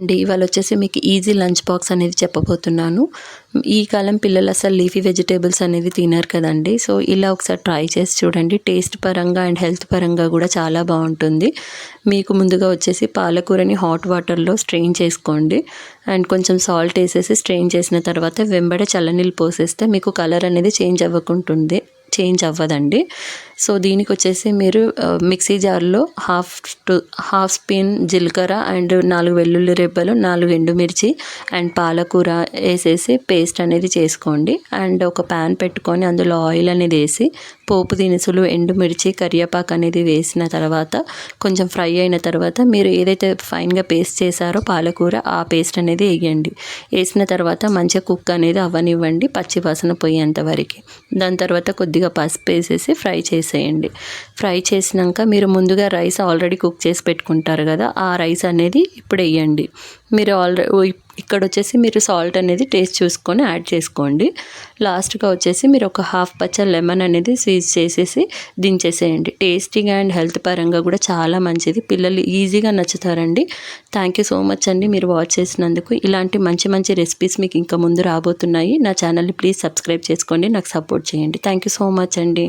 అండి. ఇవాళ వచ్చేసి మీకు ఈజీ లంచ్ బాక్స్ అనేది చెప్పబోతున్నాను. ఈ కాలం పిల్లలు అసలు లీఫీ వెజిటేబుల్స్ అనేది తినరు కదండి. సో ఇలా ఒకసారి ట్రై చేసి చూడండి. టేస్ట్ పరంగా అండ్ హెల్త్ పరంగా కూడా చాలా బాగుంటుంది. మీకు ముందుగా వచ్చేసి పాలకూరని హాట్ వాటర్లో స్ట్రెయిన్ చేసుకోండి. అండ్ కొంచెం సాల్ట్ వేసేసి స్ట్రెయిన్ చేసిన తర్వాత వెంబడే చల్లనీళ్ళు పోసేస్తే మీకు కలర్ అనేది చేంజ్ అవ్వకుంటుంది చేంజ్ అవ్వదండి. సో దీనికి వచ్చేసి మీరు మిక్సీ జార్లో హాఫ్ టు హాఫ్ స్పూన్ జీలకర్ర అండ్ నాలుగు వెల్లుల్లి రెబ్బలు నాలుగు ఎండుమిర్చి అండ్ పాలకూర వేసేసి పేస్ట్ అనేది చేసుకోండి. అండ్ ఒక ప్యాన్ పెట్టుకొని అందులో ఆయిల్ అనేది వేసి పోపు దినుసులు ఎండుమిర్చి కరివేపాకు అనేది వేసిన తర్వాత కొంచెం ఫ్రై అయిన తర్వాత మీరు ఏదైతే ఫైన్గా పేస్ట్ చేశారో పాలకూర ఆ పేస్ట్ అనేది వేయండి. వేసిన తర్వాత మంచిగా కుక్ అనేది అవ్వనివ్వండి పచ్చి వాసన పోయేంత వరకు. దాని తర్వాత కొద్దిగా పసుపు వేసేసి ఫ్రై చేసి చేసేయండి. ఫ్రై చేసినాక మీరు ముందుగా రైస్ ఆల్రెడీ కుక్ చేసి పెట్టుకుంటారు కదా ఆ రైస్ అనేది ఇప్పుడు వేయండి. మీరు ఆల్రెడీ ఇక్కడ వచ్చేసి మీరు సాల్ట్ అనేది టేస్ట్ చూసుకొని యాడ్ చేసుకోండి. లాస్ట్గా వచ్చేసి మీరు ఒక హాఫ్ పచ్చ లెమన్ అనేది స్వీజ్ చేసేసి దించేసేయండి. టేస్టీగా అండ్ హెల్త్ పరంగా కూడా చాలా మంచిది. పిల్లలు ఈజీగా నచ్చుతారండి. థ్యాంక్ యూ సో మచ్ అండి మీరు వాచ్ చేసినందుకు. ఇలాంటి మంచి మంచి రెసిపీస్ మీకు ఇంకా ముందు రాబోతున్నాయి. నా ఛానల్ని ప్లీజ్ సబ్స్క్రైబ్ చేసుకోండి. నాకు సపోర్ట్ చేయండి. థ్యాంక్ యూ సో మచ్ అండి.